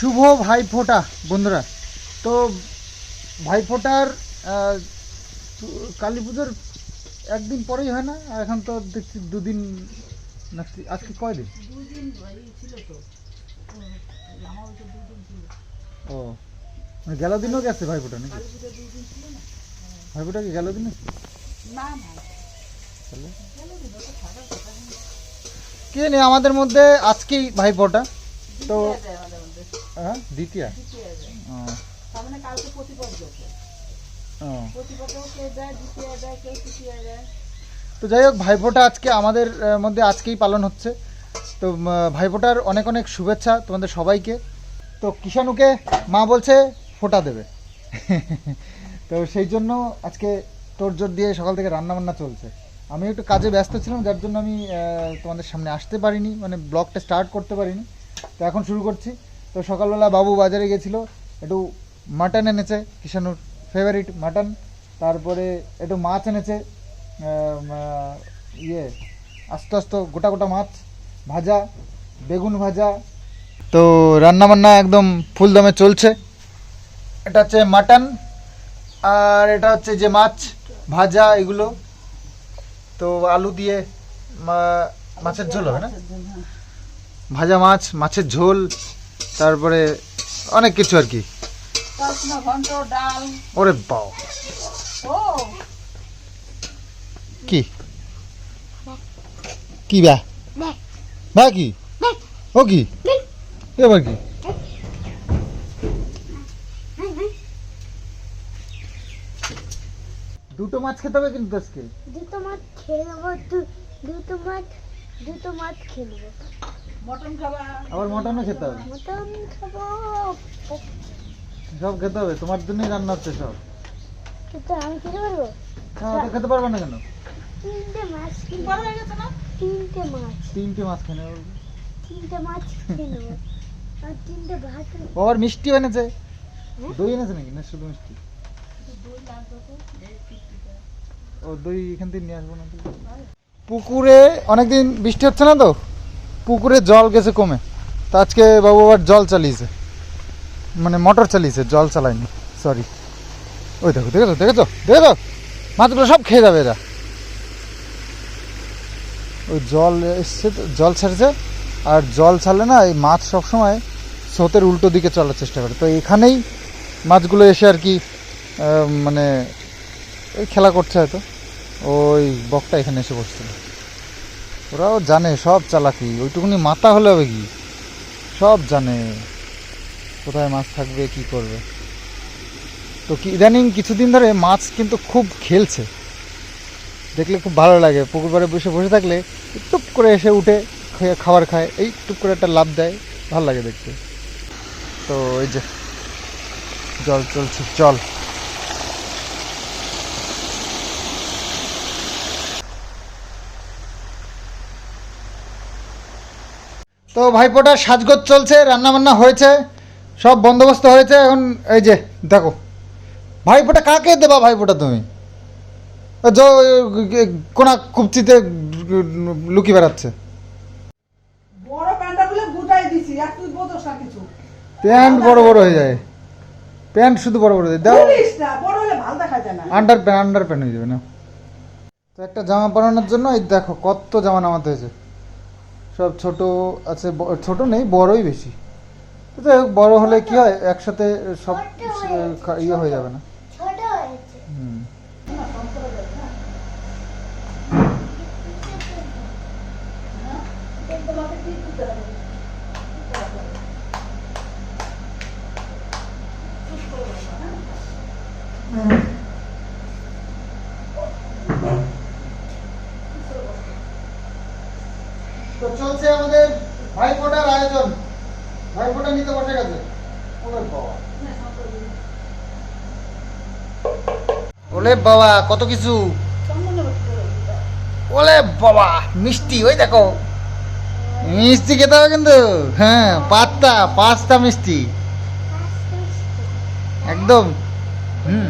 শুভ ভাইফোঁটা বন্ধুরা। তো ভাইফোঁটার কালী পুজোর একদিন পরেই হয় না? আর এখন তো দেখছি দুদিন না আজকে কয় দিন দুদিন এই ছিল তো। আমার ওই দুদিন ছিল। ও মানে গেল দিনও গেছে ভাইফোঁটা নাকি? ভাইফোঁটা কি গেল দিনে কে নেই আমাদের মধ্যে? আজকেই ভাইফোঁটা। তো হ্যাঁ দ্বিতীয়া। মানে কালকে প্রতিপদ গেছে প্রতিপদেও কেউ যায় দ্বিতীয় যায় কেউ তৃতীয় যায়। তো যাই হোক ভাইফোঁটা আজকে আমাদের মধ্যে আজকেই পালন হচ্ছে। তো ভাইফোঁটার অনেক অনেক শুভেচ্ছা তোমাদের সবাইকে। তো কিষাণুকে মা বলছে ফোঁটা দেবে। তো সেই জন্য আজকে তোড়জোড় দিয়ে সকাল থেকে রান্না বান্না চলছে। আমি একটু কাজে ব্যস্ত ছিলাম যার জন্য আমি তোমাদের সামনে আসতে পারিনি মানে ব্লগটা স্টার্ট করতে পারিনি। তো এখন শুরু করছি। তো সকালবেলা বাবু বাজারে গেছিল একটু মাটন এনেছে কিষাণুর ফেভারিট মাটন তারপরে একটু মাছ এনেছে ইয়ে আস্তে আস্তে গোটা গোটা মাছ ভাজা বেগুন ভাজা। তো রান্না বান্না একদম ফুল দমে চলছে। এটা হচ্ছে মাটন আর এটা হচ্ছে যে মাছ ভাজা এগুলো। তো আলু দিয়ে মাছের ঝোল হবে না? ভাজা মাছ মাছের ঝোল তারপরে অনেক কিছু আর কি। ওরে বাও কি? কি ব্যা ব্যা কি? ও কি? এবার কি? দুটো মাছ খেতে হবে কিন্তু আজকে। দুটো মাছ খেয়ে নেব দুটো মাছ দুটো মাছ খাবা আবার মটনও খেতে হবে। সব খেতে হবে তোমার জন্যই রান্না হচ্ছে সব। আমি খেতে পারব? হ্যাঁ ওটা খেতে পারবে না কেন? তিনটে মাছ তিনটে মাছ। তিনটে মাছ খেয়ে নেবে। তিনটে মাছ খেয়ে নেব। আর তিনটে ভাত। ও মিষ্টি এনেছে দই এনেছে নাকি? না শুধু মিষ্টি। ও দই এখান থেকে নিয়ে আসব না। পুকুরে অনেকদিন বৃষ্টি হচ্ছে না তো? পুকুরে জল গেছে কমে। তো আজকে বাবু আবার জল চালিয়েছে। মানে মোটর চালিয়েছে, জল চালায়নি সরি ওই দেখো, দেখেছ দেখেছ দেখেছ? মাছগুলো সব খেয়ে যাবে এরা। ওই জল এসছে জল ছাড়ছে, আর জল ছাড়লে না এই মাছ সবসময় স্রোতের উল্টো দিকে চলার চেষ্টা করে। তো এখানেই মাছগুলো এসে আর কি মানে খেলা করছে হয়তো। ওই বকটা এখানে এসে বসছিল। ওরাও জানে, সব চালাকি। ওইটুকুনি মাথা হলে হবে কি? সব জানে। কোথায় মাছ থাকবে, কি করবে? তো কি, ইদানিং কিছুদিন ধরে মাছ কিন্তু খুব খেলছে। দেখলে খুব ভালো লাগে। পুকুর পাড়ে বসে বসে থাকলে টুপ করে এসে উঠে খাবার খায়। এই টুপ করে একটা লাভ দেয়। ভালো লাগে দেখতে। তো এই যে, জল চলছে জল তো ভাইপোটার সাজগোজ চলছে রান্না বান্না হয়েছে সব বন্দোবস্ত হয়েছে এখন এই যে দেখো। ভাইপোটা কাকে দেবা ভাইপোটা তুমি? জ- কোনা কুপচিতে লুকি বেড়াচ্ছে। বড় প্যান্টটা গুটাই দিছি আর তুই বোঝস না কিছু। প্যান্ট বড় বড় হয়ে যায়। প্যান্ট শুধু বড় বড় হয়ে যায়। দাও বড় হলে ভালো দেখা যায় না। আন্ডার প্যান্ট আন্ডার প্যান্ট হয়ে যাবে না। তো একটা জামা পরানোর জন্য এই দেখো কত জামা নামাতে হয়েছে। সব ছোট আছে ছোট নেই বড়ই বেশি। তো যাই হোক বড় হলে কি হয় একসাথে সব ইয়ে হয়ে যাবে না ছোট হয়েছে হুম তো চলছে আমাদের ভাইফোঁটার আয়োজন ভাইফোঁটা নিতে বসে গেছে ওরে বাবা ওলে বাবা, কত কিছু? ওলে বাবা, মিষ্টি, ওই দেখো। মিষ্টি খেতে হবে কিন্তু। হ্যাঁ পাঁচটা পাঁচটা মিষ্টি। একদম। হুম।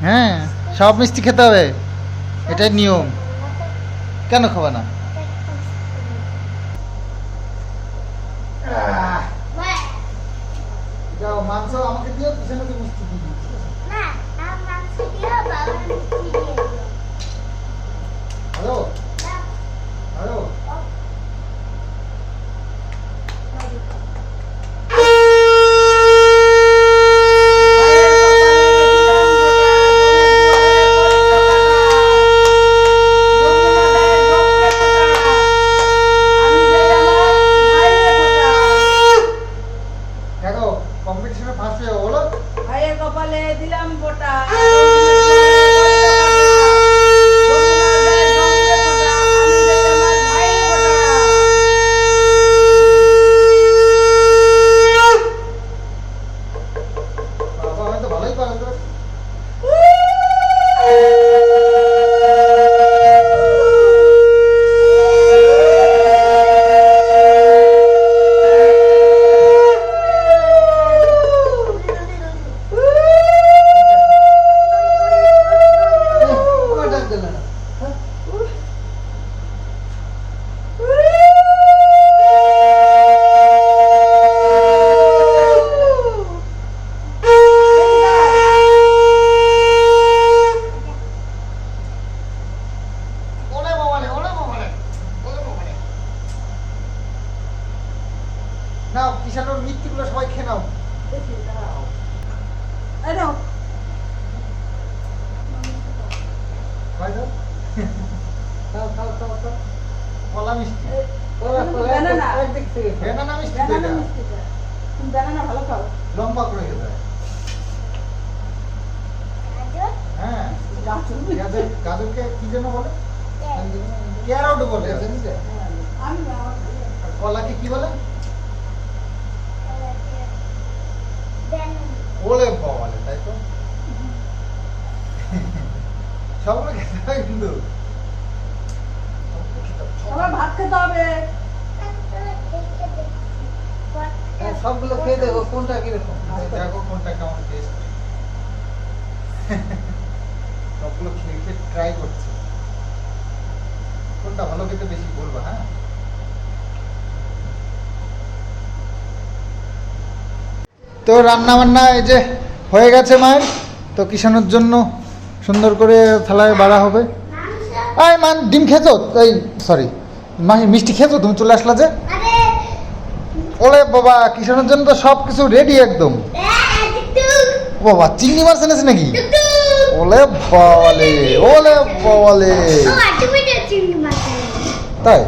হ্যাঁ সব মিষ্টি খেতে হবে। এটাই নিয়ম। কেন খাবে না। যাও মাংস আমাকে দিয়ে পিছনে ঠিক গাজরকে কি যেন বলে? ক্যারট বলে। আর কলাকে কি বলে? ওলে বাবালে তাই তো? সবগুলো খেতে হয় কিন্তু। সবগুলো খেতে হয়, আবার ভাত খেতে হবে। হ্যাঁ, সবগুলো খেয়ে দেখো কোনটা কীরকম। দেখো কোনটা কেমন টেস্ট খেয়ে খেয়ে ট্রাই করছে। কোনটা ভালো খেতে বেশি বলবা হ্যাঁ? তো রান্না বান্না এই যে হয়ে গেছে মায়ের তো কিষানোর জন্য সুন্দর করে থালায় বাড়া হবে। আয় মান ডিম খেতো এই সরি মাহি মিষ্টি খেতো তুমি চলে আসলা যে? ওলে বাবা কিষানোর জন্য তো সব কিছু রেডি একদম বাবা চিংড়ি মাছ এনেছে নাকি? ওলে বাবালে ওলে বাবালে। তাই?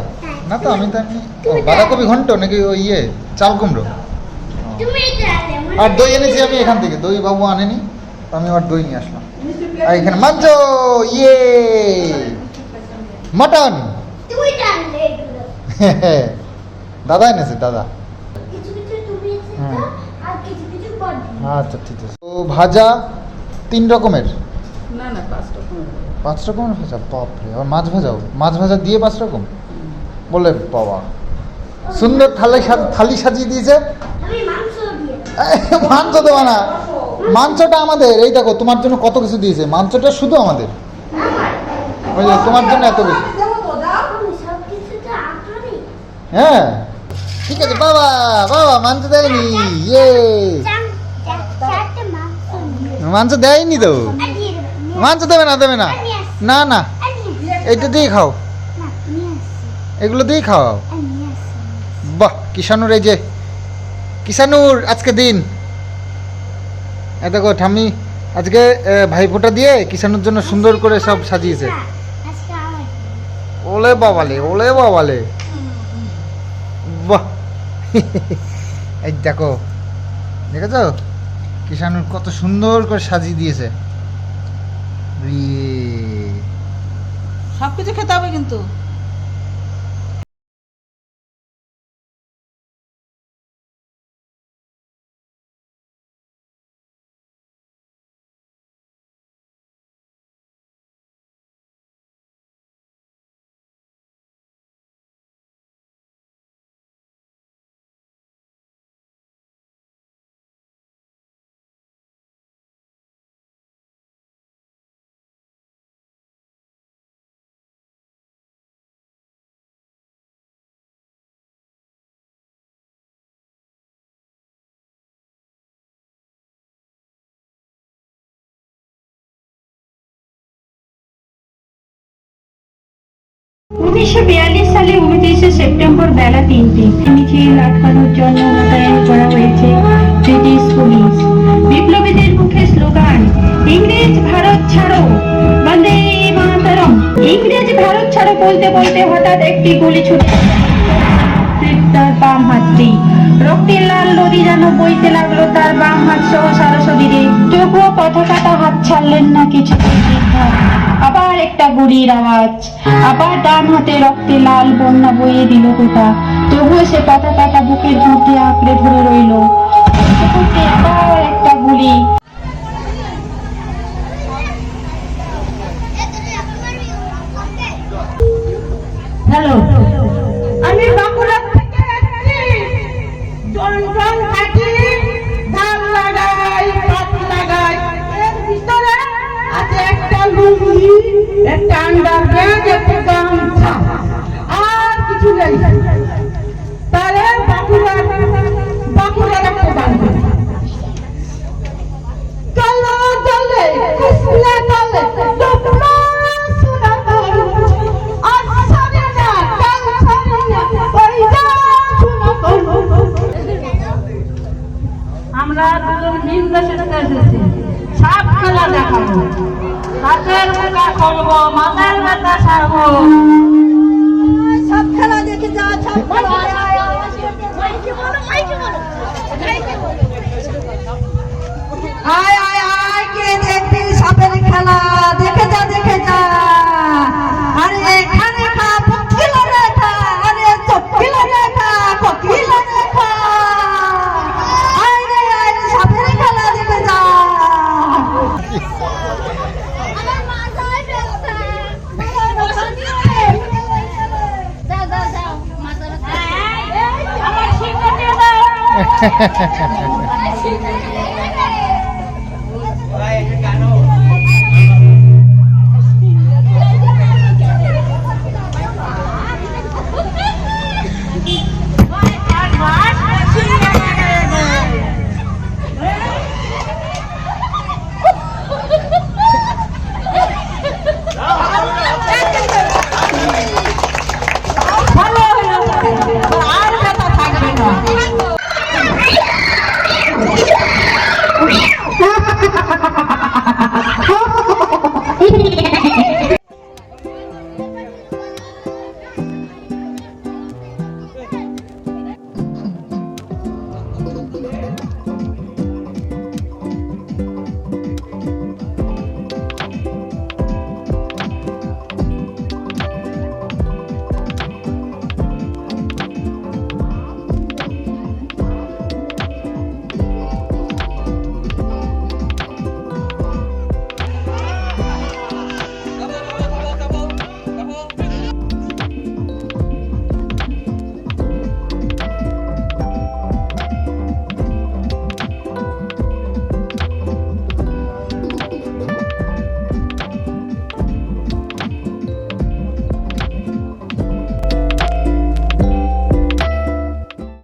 না তো আমি তো এমনি বাঁধাকপি ঘন্ট নাকি ওই ইয়ে চাল কুমড়ো? আর দই এনেছি আমি এখান থেকে। দই বাবু আনেনি আমি আবার দই নিয়ে আসলাম। আর এখানে মাংস ইয়ে! মটন! দাদা এনেছে দাদা। হ্যাঁ। আচ্ছা ঠিক আছে। তো ভাজা তিন রকমের। না না পাঁচটা পাঁচ রকমের ভাজা বাপরে আর মাছ ভাজাও? মাছ ভাজা দিয়ে পাঁচ রকম? বলে বাবা সুন্দর থালি থালি সাজিয়ে দিয়েছে। আমি মাংস দেওয়া না। মাংসটা আমাদের এই দেখো তোমার জন্য কত কিছু দিয়েছে। মাংসটা শুধু আমাদের। ওই যে তোমার জন্য এত কিছু। হ্যাঁ। ঠিক আছে বাবা বাবা মাংস দেয়নি। ইয়ে। মাংস দেয়নি তো। নিয়ে- মাংস দেবে না দেবে না? না না। এইটা দিয়ে খাও। এগুলো দিয়ে আসছি। বাহ কিষানুর এই যে কিষানুর আজকে দিন। এ দেখো ঠাম্মি আজকে ভাইফোঁটা দিয়ে কিষানুর জন্য সুন্দর করে সব সাজিয়েছে। ওলে বাবালে ওলে বাবালে। বাহ। এই দেখো দেখেছ? কিষানুর কত সুন্দর করে সাজিয়ে দিয়েছে। ইয়ে। সবকিছু খেতে হবে কিন্তু উনিশশো বিয়াল্লিশ সালে উনত্রিশে সেপ্টেম্বর বেলা তিনটে মিছিল আটকানোর জন্য মোতায়েন করা হয়েছে ব্রিটিশ পুলিশ। বিপ্লবীদের মুখে স্লোগান, ইংরেজ ভারত ছাড়ো। বন্দে মাতরম, ইংরেজ ভারত ছাড়ো বলতে বলতে হঠাৎ একটি গুলি ছুটে তার বাম হাতটি রক্তের লাল নদী যেন বইতে লাগল তার বাম হাত সহ সারা শরীরে তবুও পতাকাটা হাত ছাড়লেন না কিছু আবার গুলির আওয়াজ আবার ডান হাতে রক্তে লাল বন্যা বইয়ে দিল গোটা তবুও সে পাতা পাতা বুকের মধ্যে আঁকড়ে ধরে রইল। আবার একটা গুলি। হ্যালো। একটা খুলবো মাথার ব্যথা সারবো। সব খেলা দেখে যা সব আয় আয় আয় কে দেখবি সাপের খেলা? দেখে যা দেখে যা। আরে এখানে খা পকিল রেখা আরে চকিল রেখা কোকিল রেখা আয় রে আয় রে, সাপের খেলা দেখে যা আমার মাথায় ব্যথা যাও যাও যাও মাথা ব্যথা আমার শিক্ষা দিয়ে দাও